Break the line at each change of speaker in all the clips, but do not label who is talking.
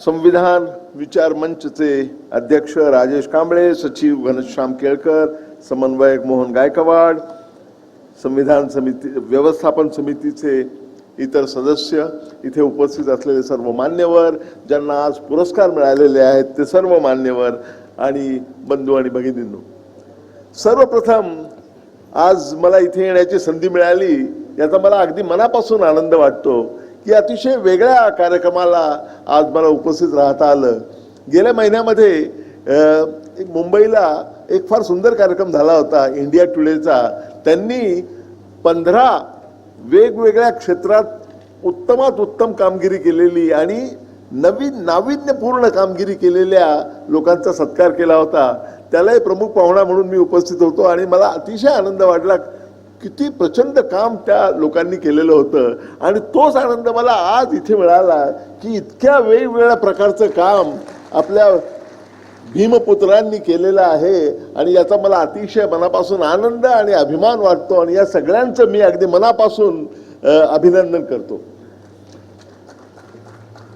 संविधान विचार मंचचे अध्यक्ष राजेश कांबळे सचिव घनश्याम केळकर समन्वयक मोहन गायकवाड संविधान समिती व्यवस्थापन समितीचे इतर सदस्य इथे उपस्थित असलेले सर्व मान्यवर ज्यांना आज पुरस्कार मिळालेले आहेत ते सर्व मान्यवर आणि बंधू आणि भगिनींनो सर्वप्रथम आज मला इथे येण्याची संधी मिळाली याचा मला अगदी मनापासून आनंद वाटतो की अतिशय वेगळ्या कार्यक्रमाला आज मला उपस्थित राहता आलं. गेल्या महिन्यामध्ये मुंबईला एक फार सुंदर कार्यक्रम झाला होता इंडिया टुडेचा. त्यांनी पंधरा वेगवेगळ्या क्षेत्रात उत्तमात उत्तम कामगिरी केलेली आणि नवीन नाविन्यपूर्ण कामगिरी केलेल्या लोकांचा सत्कार केला होता. त्यालाही प्रमुख पाहुणा म्हणून मी उपस्थित होतो आणि मला अतिशय आनंद वाटला. किती प्रचंड काम त्या लोकांनी केलेलं होतं. आणि तोच आनंद मला आज इथे मिळाला की इतक्या वेगवेगळ्या प्रकारचं काम आपल्या भीमपुत्रांनी केलेलं आहे. आणि याचा मला अतिशय मनापासून आनंद आणि अभिमान वाटतो. आणि या सगळ्यांचं मी अगदी मनापासून अभिनंदन करतो.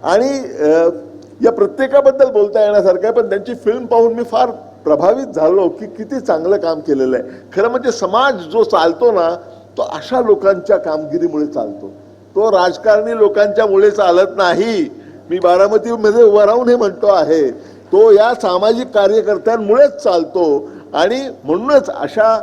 आणि या प्रत्येकाबद्दल बोलता येण्यासारखं आहे पण त्यांची फिल्म पाहून मी फार प्रभावित झालो की किती चांगलं काम केलेलं आहे. खरं म्हणजे समाज जो चालतो ना तो अशा लोकांच्या कामगिरीमुळे चालतो. तो राजकारणी लोकांच्यामुळे चालत नाही. मी बारामतीमध्ये उभा राहून हे म्हणतो आहे. तो या सामाजिक कार्यकर्त्यांमुळेच चालतो आणि म्हणूनच अशा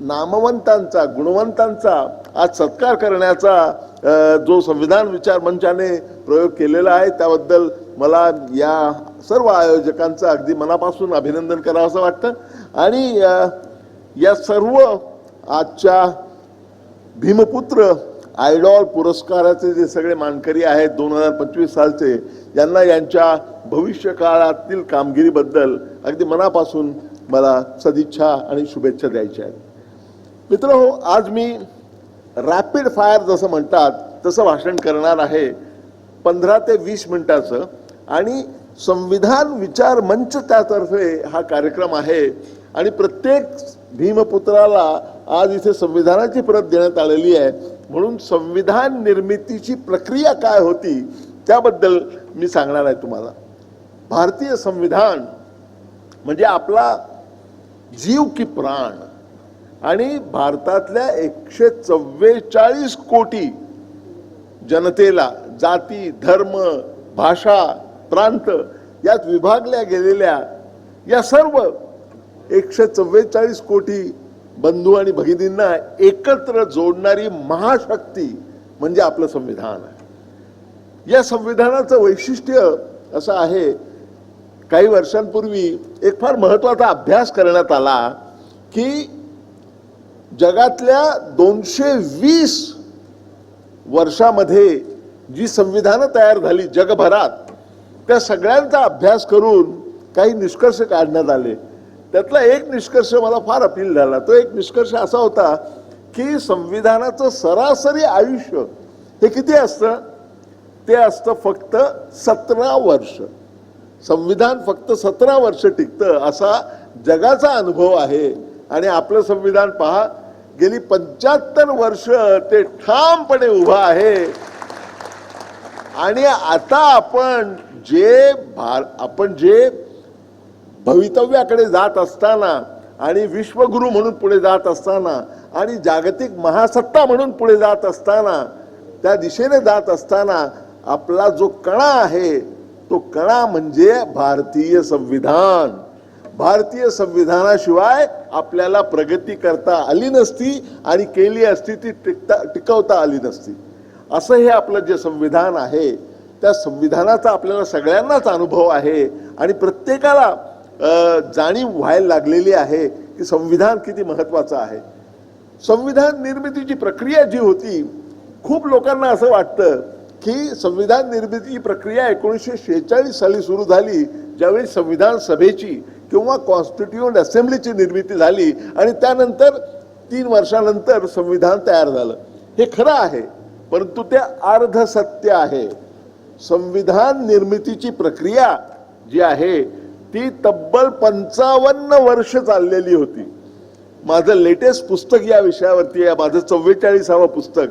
नामवंतांचा गुणवंतांचा आज सत्कार करण्याचा जो संविधान विचार मंचाने प्रयोग केलेला आहे त्याबद्दल मला या सर्व आयोजकांचं अगदी मनापासून अभिनंदन करावं असं वाटतं. आणि या सर्व आजच्या भीमपुत्र आयडॉल पुरस्काराचे जे सगळे मानकरी आहेत दोन हजार पंचवीस सालचे यांना यांच्या भविष्य काळातील कामगिरीबद्दल अगदी मनापासून मला सदिच्छा आणि शुभेच्छा द्यायच्या आहेत. मित्र हो आज मी रॅपिड फायर जसं म्हणतात तसं भाषण करणार आहे पंधरा ते वीस मिनटाचं. आणि संविधान विचार मंच त्यातर्फे हा कार्यक्रम आहे. आणि प्रत्येक भीमपुत्राला आज इथे संविधानाची प्रत देण्यात आलेली आहे. म्हणून संविधान निर्मितीची प्रक्रिया काय होती त्याबद्दल मी सांगणार आहे तुम्हाला. भारतीय संविधान म्हणजे आपला जीव की प्राण. आणि भारतातल्या एकशे चव्वेचाळीस कोटी जनतेला जाती धर्म भाषा प्रांत यात विभागल्या गेलेल्या या सर्व एकशे चव्वेचाळीस कोटी बंधू आणि भगिनींना एकत्र जोडणारी महाशक्ती म्हणजे आपलं संविधान आहे. या संविधानाचं वैशिष्ट्य असं आहे काही वर्षांपूर्वी एक फार महत्त्वाचा अभ्यास करण्यात आला की जगातल्या दोनशे वीस वर्षामध्ये जी संविधानं तयार झाली जगभरात त्या सगळ्यांचा अभ्यास करून काही निष्कर्ष काढण्यात आले. त्यातला एक निष्कर्ष मला फार अपील झाला. तो एक निष्कर्ष असा होता की संविधानाचं सरासरी आयुष्य हे किती असतं? ते असतं फक्त सतरा वर्ष. संविधान फक्त सतरा वर्ष टिकतं असा जगाचा अनुभव आहे. आणि आपलं संविधान पहा गेली पंच्याहत्तर वर्ष ते ठामपणे उभं आहे. आणि आता आपण जे भार आपण जे भवितव्याकडे जात असताना आणि विश्वगुरु म्हणून पुढे जात असताना आणि जागतिक महासत्ता म्हणून पुढे जात असताना त्या दिशेने जात असताना आपला जो कणा आहे तो कणा म्हणजे भारतीय संविधान. भारतीय संविधानाशिवाय आपल्याला प्रगती करता आली नसती आणि केली असती ती टिकता टिकवता आली नसती. असं हे आपलं जे संविधान आहे त्या संविधानाचा आपल्याला सगळ्यांनाच अनुभव आहे आणि प्रत्येकाला जाणीव व्हायला लागलेली आहे की संविधान किती महत्त्वाचं आहे. संविधान निर्मितीची प्रक्रिया जी होती खूप लोकांना असं वाटतं की संविधान निर्मितीची प्रक्रिया एकोणीसशे शेहेचाळीस साली सुरू झाली ज्यावेळी संविधान सभेची किंवा कॉन्स्टिट्युएंट असेंब्लीची निर्मिती झाली आणि त्यानंतर तीन वर्षानंतर संविधान तयार झालं. हे खरं आहे. परंतु ते अर्ध सत्य आहे. संविधान निर्मितीची प्रक्रिया जी आहे ती तब्बल पंचावन्न वर्ष चाललेली होती. माझं लेटेस्ट पुस्तक या विषयावरती आहे माझं चव्वेचाळीसावं पुस्तक.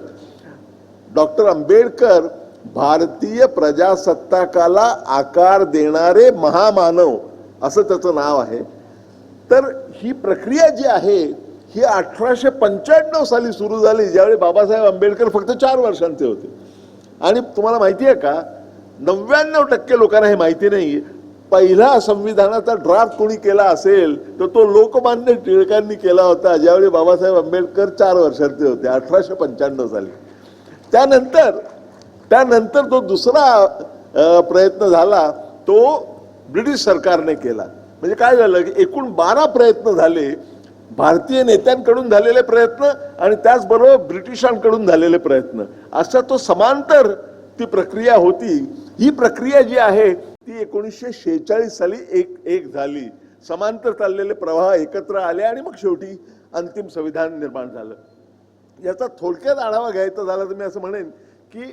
डॉक्टर आंबेडकर भारतीय प्रजासत्ताकाला आकार देणारे महामानव असं त्याचं नाव आहे. तर ही प्रक्रिया जी आहे ही अठराशे पंच्याण्णव साली सुरू झाली ज्यावेळी बाबासाहेब आंबेडकर फक्त चार वर्षांचे होते. आणि तुम्हाला माहिती आहे का नव्याण्णव टक्के लोकांना हे माहिती नाही पहिला संविधानाचा ड्राफ्ट कोणी केला असेल तर तो लोकमान्य टिळकांनी केला होता ज्यावेळी बाबासाहेब आंबेडकर चार वर्षांचे होते अठराशे पंच्याण्णव साली. त्यानंतर त्यानंतर तो दुसरा प्रयत्न झाला तो ब्रिटिश सरकारने केला. म्हणजे काय झालं की एकूण बारा प्रयत्न झाले भारतीय नेत्यांकडून झालेले प्रयत्न आणि त्याचबरोबर ब्रिटिशांकडून झालेले प्रयत्न. असा तो समांतर ती प्रक्रिया होती. ही प्रक्रिया जी आहे ती एकोणीसशे शेहेचाळीस साली एक एक झाली. समांतर चाललेले प्रवाह एकत्र आले आणि मग शेवटी अंतिम संविधान निर्माण झालं. याचा थोडक्यात आढावा घ्यायचा झाला तर मी असं म्हणेन की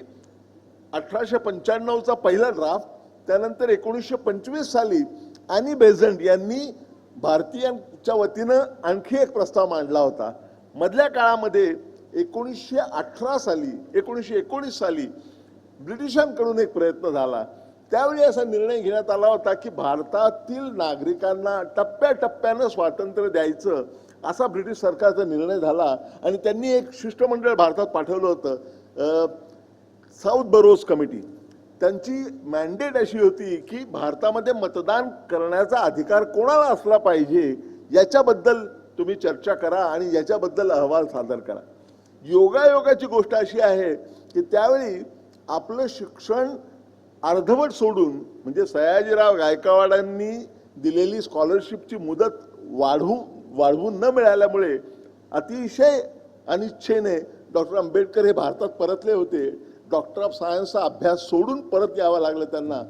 अठराशे पंच्याण्णवचा पहिला ड्राफ्ट त्यानंतर एकोणीसशे पंचवीस साली आणि बेझंट यांनी भारतीयांच्या वतीनं आणखी एक प्रस्ताव मांडला होता. मधल्या काळामध्ये एकोणीसशे अठरा साली एकोणीसशे एकोणीस साली ब्रिटिशांकडून एक प्रयत्न झाला. त्यावेळी असा निर्णय घेण्यात आला होता की भारतातील नागरिकांना टप्प्याटप्प्यानं स्वातंत्र्य द्यायचं असा ब्रिटिश सरकारचा निर्णय झाला आणि त्यांनी एक शिष्टमंडळ भारतात पाठवलं होतं साऊथ बरोज कमिटी. त्यांची मॅन्डेट अशी होती की भारतामध्ये मतदान करण्याचा अधिकार कोणाला असला पाहिजे याच्याबद्दल तुम्ही चर्चा करा आणि याच्याबद्दल अहवाल सादर करा. योगायोगाची गोष्ट अशी आहे की त्यावेळी आपलं शिक्षण अर्धवट सोडून म्हणजे सयाजीराव गायकवाडांनी दिलेली स्कॉलरशिपची मुदत वाढवू वाढवून न मिळाल्यामुळे अतिशय अनिच्छेने डॉक्टर आंबेडकर हे भारतात परतले होते. डॉक्टर ऑफ सायन्सचा अभ्यास सोडून परत यावं लागलं त्यांना.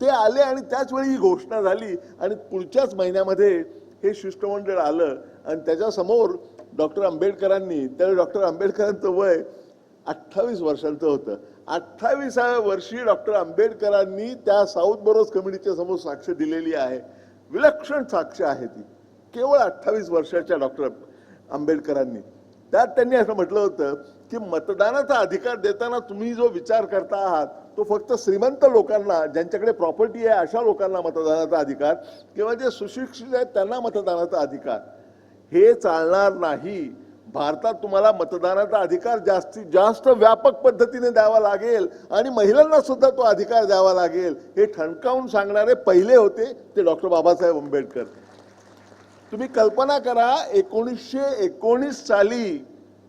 ते आले आणि त्याच वेळी ही घोषणा झाली आणि पुढच्याच महिन्यामध्ये हे शिष्टमंडळ आलं आणि त्याच्यासमोर डॉक्टर आंबेडकरांनी त्यावेळी डॉक्टर आंबेडकरांचं वय अठ्ठावीस वर्षांचं होतं. अठ्ठावीसाव्या वर्षी डॉक्टर आंबेडकरांनी त्या साऊथ बरोज कमिटीच्या समोर साक्ष दिलेली आहे. विलक्षण साक्ष आहे ती. केवळ अठ्ठावीस वर्षाच्या डॉक्टर आंबेडकरांनी. त्यात त्यांनी असं म्हटलं होतं की मतदानाचा अधिकार देताना तुम्ही जो विचार करता आहात तो फक्त श्रीमंत लोकांना ज्यांच्याकडे प्रॉपर्टी आहे अशा लोकांना मतदानाचा अधिकार किंवा जे सुशिक्षित आहेत त्यांना मतदानाचा अधिकार. हे चालणार नाही. भारतात तुम्हाला मतदानाचा अधिकार जास्तीत जास्त व्यापक पद्धतीने द्यावा लागेल आणि महिलांना सुद्धा तो अधिकार द्यावा लागेल. हे ठणकावून सांगणारे पहिले होते ते डॉक्टर बाबासाहेब आंबेडकर. तुम्ही कल्पना करा एकोणीसशे एकोणीस साली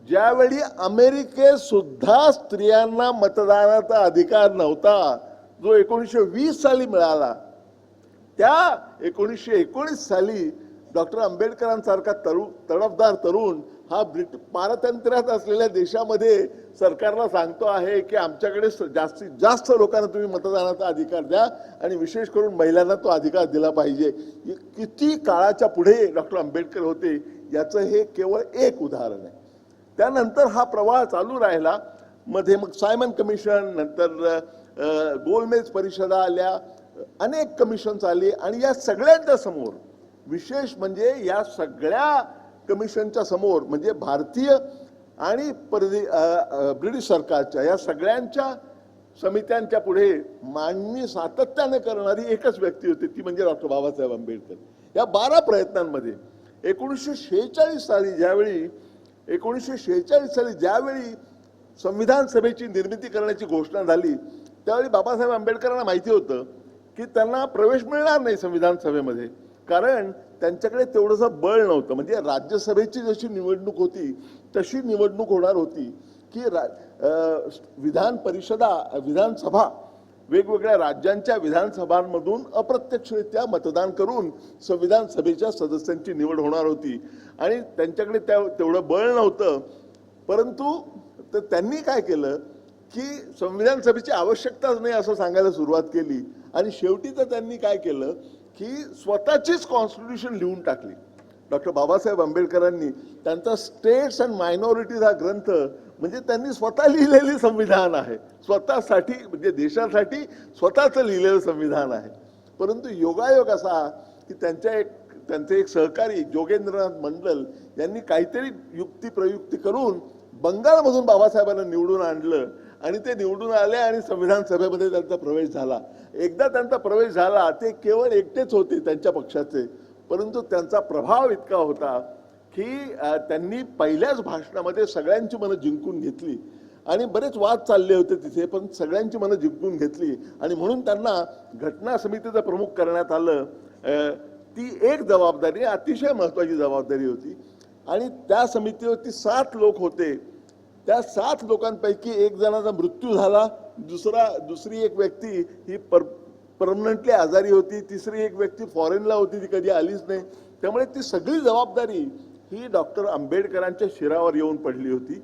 ज्यावेळी अमेरिकेत सुद्धा स्त्रियांना मतदानाचा अधिकार नव्हता जो एकोणीसशे वीस साली मिळाला त्या एकोणीसशे एकोणीस साली डॉक्टर आंबेडकरांसारखा तरुण तडफदार तरुण हा ब्रिट पारतंत्र्यात असलेल्या देशामध्ये सरकारला सांगतो आहे की आमच्याकडे जास्तीत जास्त लोकांना तुम्ही मतदानाचा अधिकार द्या आणि विशेष करून महिलांना तो अधिकार दिला पाहिजे. किती काळाच्या पुढे डॉक्टर आंबेडकर होते याचं हे केवळ एक उदाहरण आहे. त्यानंतर हा प्रवाह चालू राहिला. मध्ये मग सायमन कमिशन नंतर गोलमेज परिषदा आल्या. अनेक कमिशन्स आली आणि या सगळ्यांच्या समोर विशेष म्हणजे या सगळ्या कमिशनच्या समोर म्हणजे भारतीय आणि परदे ब्रिटिश सरकारच्या या सगळ्यांच्या समित्यांच्या पुढे मांडणी सातत्याने करणारी एकच व्यक्ती होती ती म्हणजे डॉक्टर बाबासाहेब आंबेडकर. या बारा प्रयत्नांमध्ये एकोणीसशे शेहेचाळीस साली ज्यावेळी एकोणीसशे शेहेचाळीस साली ज्यावेळी संविधान सभेची निर्मिती करण्याची घोषणा झाली त्यावेळी बाबासाहेब आंबेडकरांना माहिती होतं की त्यांना प्रवेश मिळणार नाही संविधान सभेमध्ये. कारण त्यांच्याकडे तेवढंसं बळ नव्हतं. म्हणजे राज्यसभेची जशी निवडणूक होती तशी निवडणूक होणार होती की रा विधान परिषदा विधानसभा वेगवेगळ्या राज्यांच्या विधानसभांमधून अप्रत्यक्षरित्या मतदान करून संविधान सभेच्या सदस्यांची निवड होणार होती. आणि त्यांच्याकडे त्या तेवढं बळ नव्हतं. परंतु तर त्यांनी काय केलं की संविधान सभेची आवश्यकताच नाही असं सांगायला सुरुवात केली. आणि शेवटी तर त्यांनी काय केलं की स्वतःचीच कॉन्स्टिट्यूशन लिहून टाकली. डॉक्टर बाबासाहेब आंबेडकरांनी त्यांचा स्टेट्स अँड मायनॉरिटीज हा ग्रंथ म्हणजे त्यांनी स्वतः लिहिलेले संविधान आहे. स्वतःसाठी म्हणजे देशासाठी स्वतःचं लिहिलेलं संविधान आहे. परंतु योगायोग असा की त्यांच्या एक त्यांचे एक सहकारी जोगेंद्रनाथ मंडल यांनी काहीतरी युक्ती प्रयुक्ती करून बंगालमधून बाबासाहेबांना निवडून आणलं आणि ते निवडून आले आणि संविधान सभेमध्ये त्यांचा प्रवेश झाला. एकदा त्यांचा प्रवेश झाला ते केवळ एकटेच होते त्यांच्या पक्षाचे. परंतु त्यांचा प्रभाव इतका होता की त्यांनी पहिल्याच भाषणामध्ये सगळ्यांची मनं जिंकून घेतली. आणि बरेच वाद चालले होते तिथे पण सगळ्यांची मनं जिंकून घेतली. आणि म्हणून त्यांना घटना समितीचं प्रमुख करण्यात आलं. ती एक जबाबदारी अतिशय महत्त्वाची जबाबदारी होती. आणि त्या समितीवरती सात लोक होते. त्या सात लोकांपैकी एक जणाचा मृत्यू झाला. दुसरा दुसरी एक व्यक्ती ही पर परमनंटली आजारी होती. तिसरी एक व्यक्ती फॉरेनला होती ती कधी आलीच नाही. त्यामुळे ती सगळी जबाबदारी ही डॉक्टर आंबेडकरांच्या शिरावर येऊन पडली होती.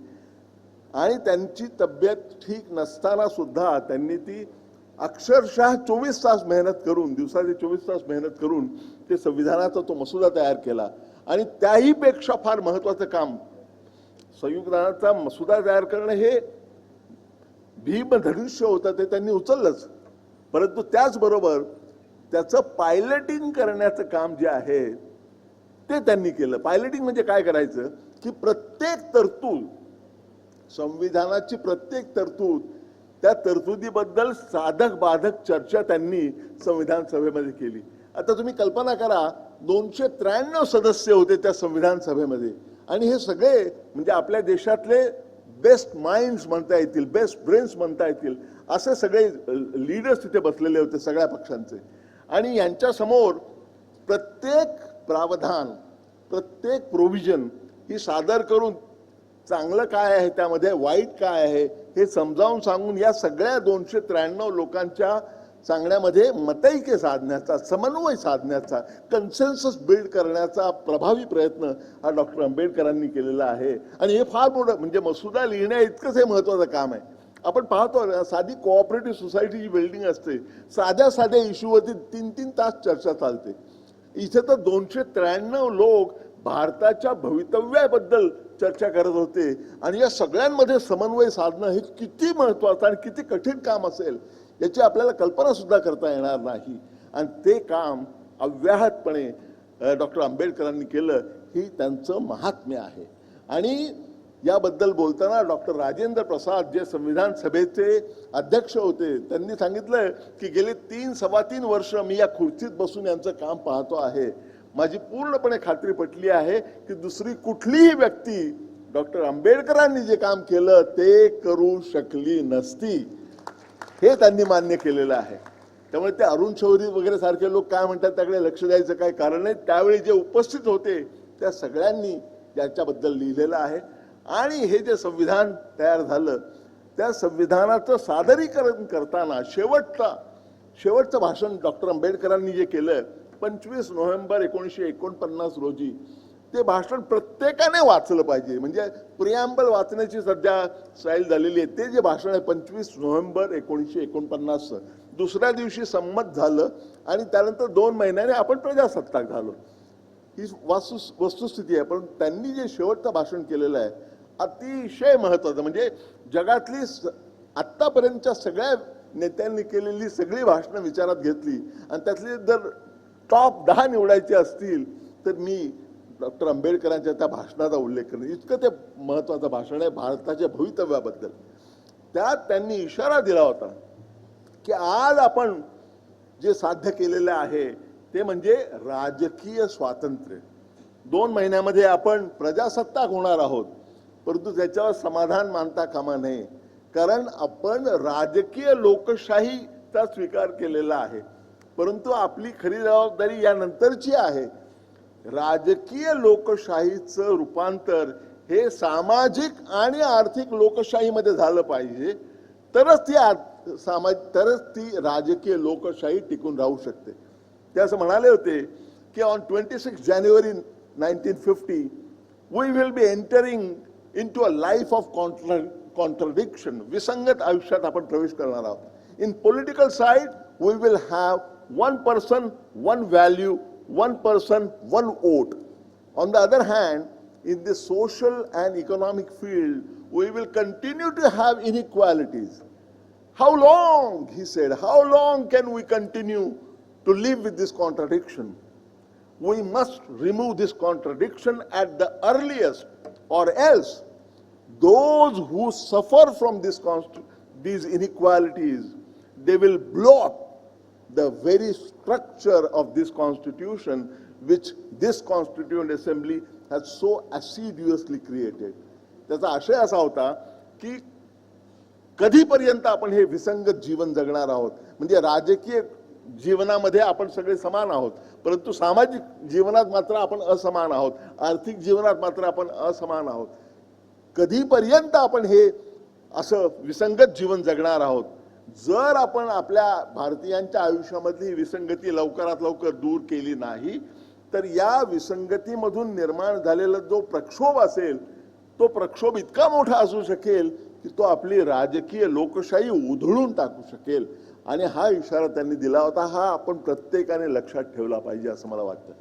आणि त्यांची तब्येत ठीक नसताना सुद्धा त्यांनी ती अक्षरशः चोवीस तास मेहनत करून दिवसाचे चोवीस तास मेहनत करून ते संविधानाचा तो मसुदा तयार केला. आणि त्याही पेक्षा फार महत्वाचं काम संविधानाचा मसुदा तयार करणं हे भीम धनुष्य होतं ते त्यांनी उचललंच. परंतु त्याचबरोबर त्याचं पायलटिंग करण्याचं काम जे आहे ते त्यांनी केलं. पायलटिंग म्हणजे काय करायचं? की प्रत्येक तरतूद संविधानाची प्रत्येक तरतूद त्या तरतुदीबद्दल साधक बाधक चर्चा त्यांनी संविधान सभेमध्ये केली. आता तुम्ही कल्पना करा दोनशे त्र्याण्णव सदस्य होते त्या संविधान सभेमध्ये. आणि हे सगळे म्हणजे आपल्या देशातले बेस्ट माइंड्स म्हणता येतील बेस्ट ब्रेन्स म्हणता येतील. असे सगळे लीडर्स तिथे बसलेले होते सगळ्या पक्षांचे. आणि यांच्यासमोर प्रत्येक प्रावधान प्रत्येक प्रोव्हिजन ही सादर करून चांगलं काय आहे त्यामध्ये वाईट काय आहे हे समजावून सांगून या सगळ्या दोनशे त्र्याण्णव लोकांच्या सांगण्यामध्ये मतैक्य साधण्याचा समन्वय साधण्याचा कन्सेन्सस बिल्ड करण्याचा प्रभावी प्रयत्न हा डॉक्टर आंबेडकरांनी केलेला आहे. आणि हे फार मोठं म्हणजे मसुदा लिहिण्या इतकंच हे महत्त्वाचं काम आहे. आपण पाहतो साधी कोऑपरेटिव्ह सोसायटीची बिल्डिंग असते. साध्या साध्या इश्यूवरती तीन तीन तास चर्चा चालते. इथे तर दोनशे त्र्याण्णव लोक भारताच्या भवितव्याबद्दल चर्चा करत होते. आणि या सगळ्यांमध्ये समन्वय साधणं हे किती महत्त्वाचं आणि किती कठीण काम असेल याची आपल्याला कल्पनासुद्धा करता येणार नाही. आणि ते काम अव्याहतपणे डॉक्टर आंबेडकरांनी केलं ही त्यांचं महात्म्य आहे. आणि याबद्दल बोलताना डॉक्टर राजेंद्र प्रसाद जे संविधान सभेचे अध्यक्ष होते त्यांनी सांगितलं की गेले तीन सव्वा तीन वर्ष मी या खुर्चीत बसून यांचं काम पाहतो आहे. माझी पूर्णपणे खात्री पटली आहे की दुसरी कुठलीही व्यक्ती डॉक्टर आंबेडकरांनी जे काम केलं ते करू शकली नसती. हे त्यांनी मान्य केलेलं आहे. त्यामुळे ते अरुण शौरी वगैरे सारखे लोक काय म्हणतात त्याकडे लक्ष द्यायचं काय कारण नाही? त्यावेळी जे उपस्थित होते त्या सगळ्यांनी याच्याबद्दल लिहिलेलं आहे. आणि हे जे संविधान तयार झालं त्या संविधानाचं सादरीकरण करताना शेवटचा शेवटचं भाषण डॉक्टर आंबेडकरांनी जे केलं पंचवीस नोव्हेंबर एकोणीसशे एकोणपन्नास रोजी ते भाषण प्रत्येकाने वाचलं पाहिजे. म्हणजे प्रियांबल वाचण्याची सध्या स्टाईल झालेली आहे. ते जे भाषण आहे पंचवीस नोव्हेंबर एकोणीसशे एकोणपन्नासचं दुसऱ्या दिवशी संमत झालं आणि त्यानंतर दोन महिन्याने आपण प्रजासत्ताक झालो ही वास्तु वस्तुस्थिती आहे. पण त्यांनी जे शेवटचं भाषण केलेलं आहे अतिशय महत्वाचं. म्हणजे जगातली आत्तापर्यंतच्या सगळ्या नेत्यांनी केलेली सगळी भाषणं विचारात घेतली आणि त्यातली जर टॉप दहा निवडायचे असतील तर मी डॉक्टर आंबेडकरांच्या त्या भाषणाचा उल्लेख करेन. इतकं ते महत्वाचं भाषण आहे भारताच्या भवितव्याबद्दल. त्यात त्यांनी इशारा दिला होता की आज आपण जे साध्य केलेलं आहे ते म्हणजे राजकीय स्वातंत्र्य. दोन महिन्यामध्ये आपण प्रजासत्ताक होणार आहोत. परंतु त्याच्यावर समाधान मानता कामा नये. कारण आपण राजकीय लोकशाहीचा स्वीकार केलेला आहे. परंतु आपली खरी जबाबदारी यानंतरची आहे. राजकीय लोकशाहीचं रूपांतर हे सामाजिक आणि आर्थिक लोकशाहीमध्ये झालं पाहिजे. तरच ती सामाज तरच ती राजकीय लोकशाही टिकून राहू शकते. ते असं म्हणाले होते की on twenty six January nineteen fifty we will be entering Into a life of contradiction विसंगत आयुष्यात आपण प्रवेश करणार आहोत in political side we will have one person one value one person, one vote. On the other hand, in the social and economic field, we will continue to have inequalities. How long, he said, how long can we continue to live with this contradiction? We must remove this contradiction at the earliest, or else those who suffer from this const- these inequalities, they will blow up the very structure of this constitution which this constituent assembly has so assiduously created. त्याचा आशय असा होता की कधीपर्यंत आपण हे विसंगत जीवन जगणार आहोत म्हणजे राजकीय जीवनामध्ये आपण सगळे समान आहोत परंतु सामाजिक जीवनात मात्र आपण असमान आहोत. आर्थिक जीवनात मात्र आपण असमान आहोत. कधीपर्यंत आपण हे असं विसंगत जीवन जगणार आहोत? जर आपण आपल्या भारतीयांच्या आयुष्यामधली ही विसंगती लवकरात लवकर दूर केली नाही तर या विसंगतीमधून निर्माण झालेला जो प्रक्षोभ असेल तो प्रक्षोभ इतका मोठा असू शकेल की तो आपली राजकीय लोकशाही उधळून टाकू शकेल. आणि हा इशारा त्यांनी दिला होता हा आपण प्रत्येकाने लक्षात ठेवला पाहिजे असं मला वाटतं.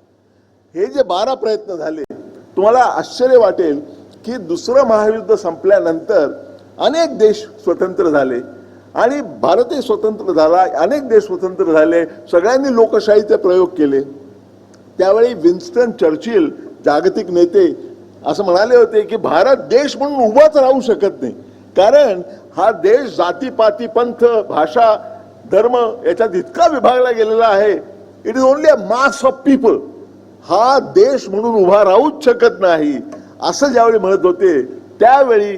हे जे बारा प्रयत्न झाले तुम्हाला आश्चर्य वाटेल की दुसरं महायुद्ध संपल्यानंतर अनेक देश स्वतंत्र झाले आणि भारतही स्वतंत्र झाला अनेक देश स्वतंत्र झाले सगळ्यांनी लोकशाहीचे प्रयोग केले. त्यावेळी विन्स्टन चर्चिल जागतिक नेते असं म्हणाले होते की भारत देश म्हणून उभाच राहू शकत नाही. कारण हा देश जातीपाती पंथ भाषा धर्म याच्यात इतका विभागला गेलेला आहे. It is only a mass of people हा देश म्हणून उभा राहूच शकत नाही. असं ज्यावेळी म्हणत होते त्यावेळी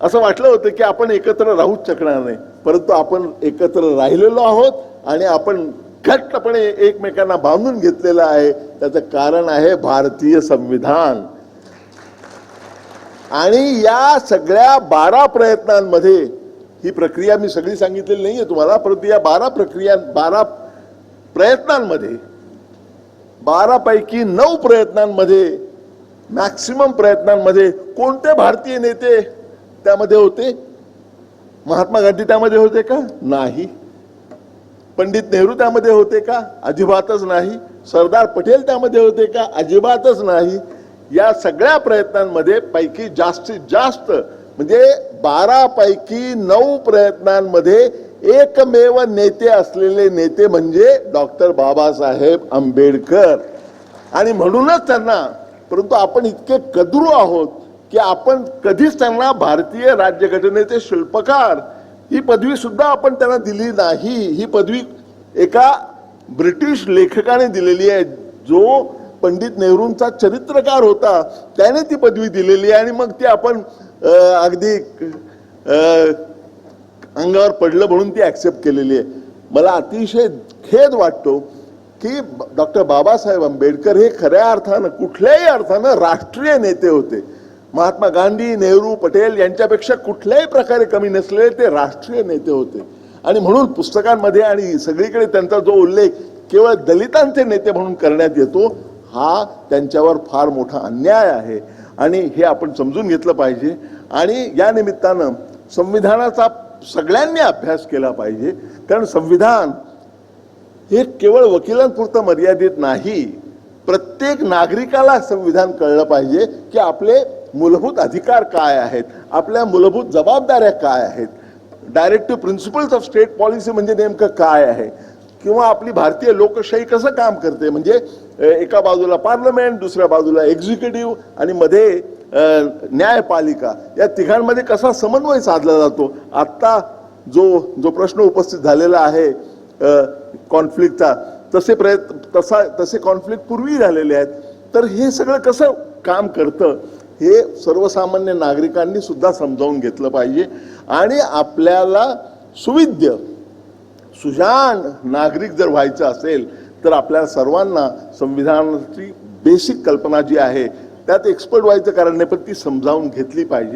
असं वाटलं होतं की आपण एकत्र राहूच शकणार नाही. परंतु आपण एकत्र राहिलेलो आहोत आणि आपण घट्टपणे एकमेकांना बांधून घेतलेलं आहे. त्याचं कारण आहे भारतीय संविधान. आणि या सगळ्या बारा प्रयत्नांमध्ये ही प्रक्रिया मी सगळी सांगितलेली नाहीये तुम्हाला परंतु या बारा प्रक्रिया बारा प्रयत्नांमध्ये बारा पैकी नऊ प्रयत्नांमध्ये मॅक्सिमम प्रयत्नांमध्ये कोणते भारतीय नेते त्यामध्ये होते? महात्मा गांधी त्यामध्ये होते का? नाही. पंडित नेहरू त्यामध्ये होते का? अजिबातच नाही. सरदार पटेल त्यामध्ये होते का? अजिबातच नाही. या सगळ्या प्रयत्नांमध्ये पैकी जास्तीत जास्त म्हणजे बारापैकी नऊ प्रयत्नांमध्ये एकमेव नेते असलेले नेते म्हणजे डॉक्टर बाबासाहेब आंबेडकर. आणि म्हणूनच त्यांना परंतु आपण इतके कदरू आहोत की आपण कधीच त्यांना भारतीय राज्यघटनेचे शिल्पकार ही पदवी सुद्धा आपण त्यांना दिली नाही. ही पदवी एका ब्रिटिश लेखकाने दिलेली आहे जो पंडित नेहरूंचा चरित्रकार होता. त्याने ती पदवी दिलेली आहे आणि मग ती आपण अगदी अंगावर पडलं म्हणून ती ॲक्सेप्ट केलेली आहे. मला अतिशय खेद वाटतो की डॉक्टर बाबासाहेब आंबेडकर हे खऱ्या अर्थानं कुठल्याही अर्थानं राष्ट्रीय नेते होते. महात्मा गांधी नेहरू पटेल यांच्यापेक्षा कुठल्याही प्रकारे कमी नसलेले ते राष्ट्रीय नेते होते. आणि म्हणून पुस्तकांमध्ये आणि सगळीकडे त्यांचा जो उल्लेख केवळ दलितांचे नेते म्हणून करण्यात येतो हा त्यांच्यावर फार मोठा अन्याय आहे. आणि हे आपण समजून घेतलं पाहिजे. आणि या निमित्तानं संविधानाचा सगळ्यांनी अभ्यास केला पाहिजे. कारण संविधान हे केवळ वकिलांपुरतं मर्यादित नाही. प्रत्येक नागरिकाला संविधान कळलं पाहिजे की आपले मूलभूत अधिकार काय आहेत आपल्या मूलभूत जबाबदाऱ्या काय आहेत. Directive principles of state policy म्हणजे नेमकं काय आहे? किंवा आपली भारतीय लोकशाही कसं काम करते? म्हणजे एका बाजूला पार्लमेंट दुसऱ्या बाजूला एक्झिक्युटिव्ह आणि मध्ये न्यायपालिका. या तिघांमध्ये कसा समन्वय साधला जातो? आत्ता जो जो प्रश्न उपस्थित झालेला आहे कॉन्फ्लिक्टचा तसे प्रयत्न तसा तसे कॉन्फ्लिक्ट पूर्वी झालेले आहेत. तर हे सगळं कसं काम करतं? हे सर्वसामान्य नागरिकांनी सुद्धा समजावून घेतलं पाहिजे. आणि आपल्याला सुविध्य सुजाण नागरिक जर व्हायचं असेल तर आपल्या सर्वांना संविधानाची बेसिक कल्पना जी आहे त्यात एक्सपर्ट व्हायचं कारण नाही पण ती समजावून घेतली पाहिजे.